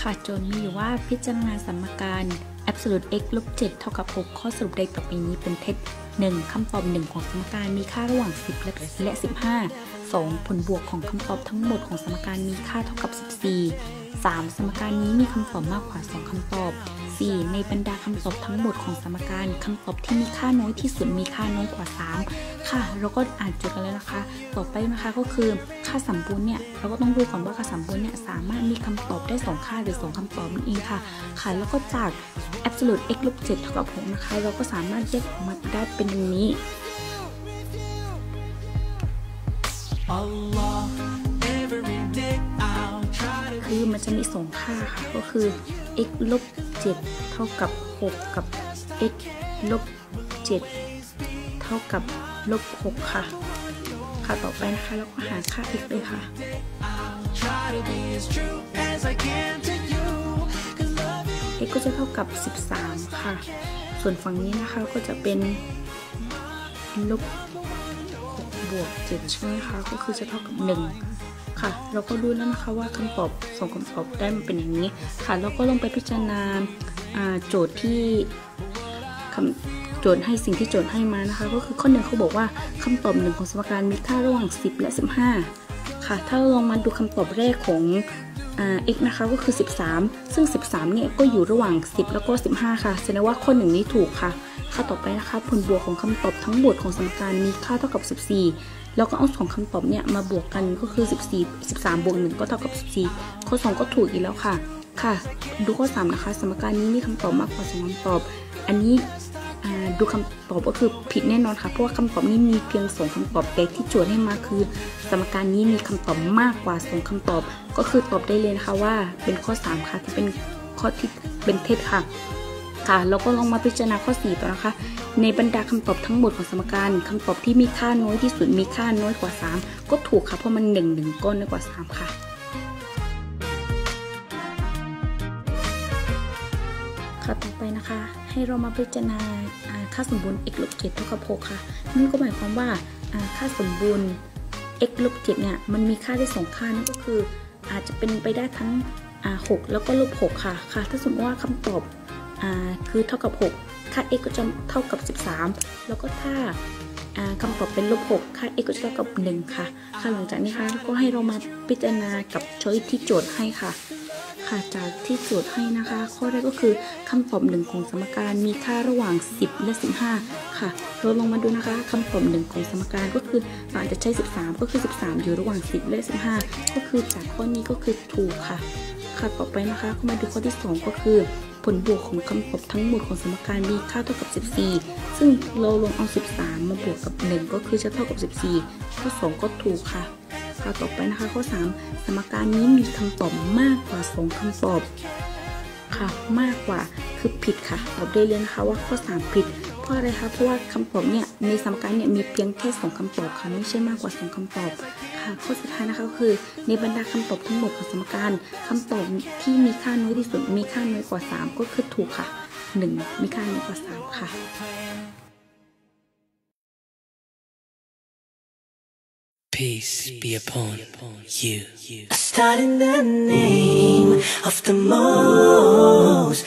ค่ะโจทย์มีอยู่ว่าพิจารณาสมการ absolute x ลบ7เท่ากับ 6 ข้อสรุปใดต่อไปนี้เป็นเท็จ 1. คำตอบ 1 ของสมการมีค่าระหว่าง 10 และ 15 2. ผลบวกของคำตอบทั้งหมดของสมการมีค่าเท่ากับ 14 3. สมการนี้มีคำตอบมากกว่า 2คำตอบ 4. ในบรรดาคำตอบทั้งหมดของสมการคำตอบที่มีค่าน้อยที่สุดมีค่าน้อยกว่า 3 ค่ะ เราก็อ่านโจทย์กันแล้วนะคะ ต่อไปนะคะก็คือค่าสัมบูรณ์เนี่ยเราก็ต้องดูก่อนว่าค่าสัมบูรณ์เนี่ยสามารถมีคำตอบได้ 2 ค่าหรือ 2คำตอบนั่นเองค่ะ ค่ะแล้วก็จาก absolute x ลบ7เท่ากับ6นะคะ เราก็สามารถแยกออกมาได้เป็นอย่างนี้ คือมันจะมีสองค่าค่ะ ก็คือ x ลบ7เท่ากับ 6 กับ x ลบ7เท่ากับลบ6ค่ะ ค่ะต่อไปนะคะแล้วก็หาค่า x เลยค่ะ try to be as true as I can to you cause love you x ก็จะเท่ากับ 13 ค่ะ ส่วนฝั่งนี้นะคะก็จะเป็นลบ บวก7ใช่ไหมคะก็คือจะเท่ากับ 1 ค่ะเราก็รู้แล้วนะคะว่าคำตอบสองคำตอบได้มาเป็นอย่างนี้ค่ะแล้วก็ลงไปพิจารณาโจทย์ที่คำโจทย์ให้สิ่งที่โจทย์ให้มานะคะ ก็คือข้อหนึ่งเขาบอกว่าคำตอบหนึ่งของสมการมีค่าระหว่าง 10 และ 15 ค่ะ ถ้าเราลองมาดูคำตอบแรกของ x นะคะก็คือ 13 ซึ่ง 13 เนี่ยก็อยู่ระหว่าง 10 แล้วก็ 15 ค่ะ แสดงว่าข้อหนึ่งนี้ถูกค่ะ ค่าต่อไปนะคะ ผลบวกของคำตอบทั้งหมดของสมการมีค่าเท่ากับ 14 แล้วก็เอาสองคำตอบเนี่ยมาบวกกันก็คือ 14 13 บวก 1 ก็เท่ากับ 14 ข้อ 2 ก็ถูกอีกแล้วค่ะ ค่ะ ดูข้อ 3 นะคะ สมการนี้มีคำตอบมากกว่าสองคำตอบ อันนี้ ดูคำตอบก็คือผิดแน่นอนค่ะ เพราะว่าคำตอบนี้มีเพียงสองคำตอบแต่ที่โจทย์ให้มาคือ สมการนี้มีคำตอบมากกว่าสองคำตอบ ก็คือตอบได้เลยนะคะว่าเป็นข้อ 3 ค่ะที่เป็นข้อที่เป็นเท็จค่ะค่ะแล้วก็ลองมาพิจารณาข้อ4ต่อนะคะ ในบรรดาคำตอบทั้งหมดของสมการคำตอบที่มีค่าน้อยที่สุดมีค่าน้อยกว่า 3 ก็ถูกค่ะเพราะมัน1 1ก้อนน้อยกว่า 3 ค่ะ ค่ะต่อไปนะคะ ให้เรามาพิจารณาค่าสมบูรณ์ x ลบ7เท่ากับ6ค่ะ นั่นก็หมายความว่าค่าสมบูรณ์ x ลบ7เนี่ยมันมีค่าได้สองค่านั่นก็คือ อาจจะเป็นไปได้ทั้ง6แล้วก็ลบ6ค่ะค่ะ ถ้าสมมติว่าคำตอบอคือเท่ากับ 6 ค่า x ก็จะเท่ากับ 13 แล้วก็ถ้าอ่าคำตอบเป็นลบ6ค่า x ก็จะเท่ากับ 1 ค่ะ ค่ะหลังจากนี้ค่ะก็ให้เรามาพิจารณากับช้อยที่โจทย์ให้ค่ะ ค่ะจากที่โจทย์ให้นะคะ ข้อแรกก็คือคำตอบหนึ่งของสมการมีค่าระหว่าง 10 และ 15 ค่ะ เราลองมาดูนะคะคำตอบหนึ่งของสมการก็คือเราอาจจะใช้ 13 ก็คือ 13 อยู่ระหว่าง 10 และ 15 ก็คือจากข้อนี้ก็คือถูกค่ะ ค่ะต่อไปนะคะก็มาดูข้อที่ 2 ก็คือผลบวกของคำตอบทั้งหมดของสมการมีค่าเท่ากับ 14 ซึ่งเราลองเอา 13 มาบวกกับ 1 ก็คือจะเท่ากับ 14 ข้อ 2 ก็ถูกค่ะ ค่ะต่อไปนะคะข้อ 3 สมการนี้มีคำตอบมากกว่า 2คำตอบค่ะมากกว่าคือผิดค่ะตอบได้เลยนะคะว่าข้อ 3 ผิด เพราะอะไรคะเพราะว่าคำตอบเนี่ยในสมการเนี่ยมีเพียงแค่ 2คำตอบค่ะไม่ใช่มากกว่า 2คำตอบค่ะข้อสุดท้ายนะคะก็คือ ในบรรดาคำตอบทั้งหมดของสมการคำตอบที่มีค่าน้อยที่สุดมีค่าน้อยกว่า 3 ก็คือถูกค่ะ 1 มีค่าน้อยกว่า 3 ค่ะ Peace be upon you. I start in the name of the most